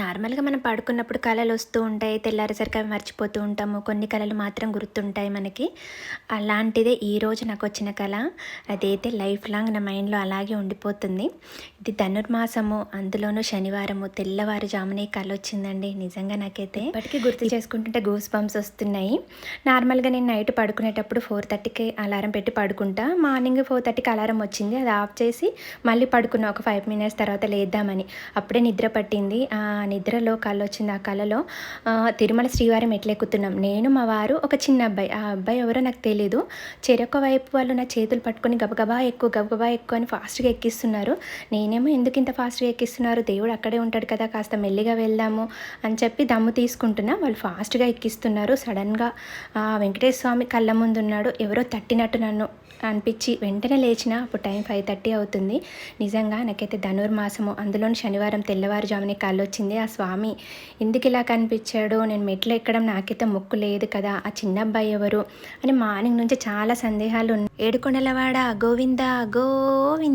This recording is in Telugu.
నార్మల్గా మనం పడుకున్నప్పుడు కళలు వస్తూ ఉంటాయి తెల్లారేసరికి అవి మర్చిపోతూ ఉంటాము. కొన్ని కళలు మాత్రం గుర్తుంటాయి మనకి. అలాంటిదే ఈరోజు నాకు వచ్చిన కళ అదైతే లైఫ్ లాంగ్ నా మైండ్లో అలాగే ఉండిపోతుంది. ఇది ధనుర్మాసము అందులోనూ శనివారము తెల్లవారుజామునే కళ వచ్చిందండి నిజంగా నాకైతే ఇప్పటికీ గుర్తు చేసుకుంటుంటే గూస్ బంప్స్ వస్తున్నాయి. నార్మల్గా నేను నైట్ పడుకునేటప్పుడు ఫోర్ థర్టీకి అలారం పెట్టి పడుకుంటా. మార్నింగ్ ఫోర్ థర్టీకి అలారం వచ్చింది. అది ఆఫ్ చేసి మళ్ళీ పడుకున్నా ఒక ఫైవ్ మినిట్స్ తర్వాత లేద్దామని. అప్పుడే నిద్ర పట్టింది. నిద్రలో కళ్ళు వచ్చింది ఆ కళలో తిరుమల శ్రీవారం మెట్లెక్కుతున్నాం నేను మా వారు ఒక చిన్న అబ్బాయి. ఆ అబ్బాయి ఎవరో నాకు తెలియదు చెరొక వైపు వాళ్ళు నా చేతులు పట్టుకొని గబగబా ఎక్కువ గబగబా ఎక్కువ అని ఫాస్ట్గా ఎక్కిస్తున్నారు. నేనేమో ఎందుకు ఇంత ఫాస్ట్గా ఎక్కిస్తున్నారు? దేవుడు అక్కడే ఉంటాడు కదా కాస్త మెల్లిగా వెళ్దాము అని చెప్పి దమ్ము తీసుకుంటున్నా. వాళ్ళు ఫాస్ట్గా ఎక్కిస్తున్నారు. సడన్గా వెంకటేశ్వర స్వామి కళ్ళ ముందు ఉన్నాడు ఎవరో తట్టినట్టు నన్ను అనిపించి వెంటనే లేచిన అప్పుడు టైం ఫైవ్ థర్టీ అవుతుంది. నిజంగా నాకైతే ధనుర్మాసము. అందులోని శనివారం తెల్లవారుజామునే కళ్ళు వచ్చింది ఆ స్వామి ఎందుకు ఇలా కనిపించాడు? నేను మెట్లు ఎక్కడం నాకైతే మొక్కు లేదు కదా ఆ చిన్న అబ్బాయి ఎవరు? అని మార్నింగ్ నుంచి చాలా సందేహాలు ఉన్నాయి. ఏడుకొండలవాడ గోవింద గోవింద.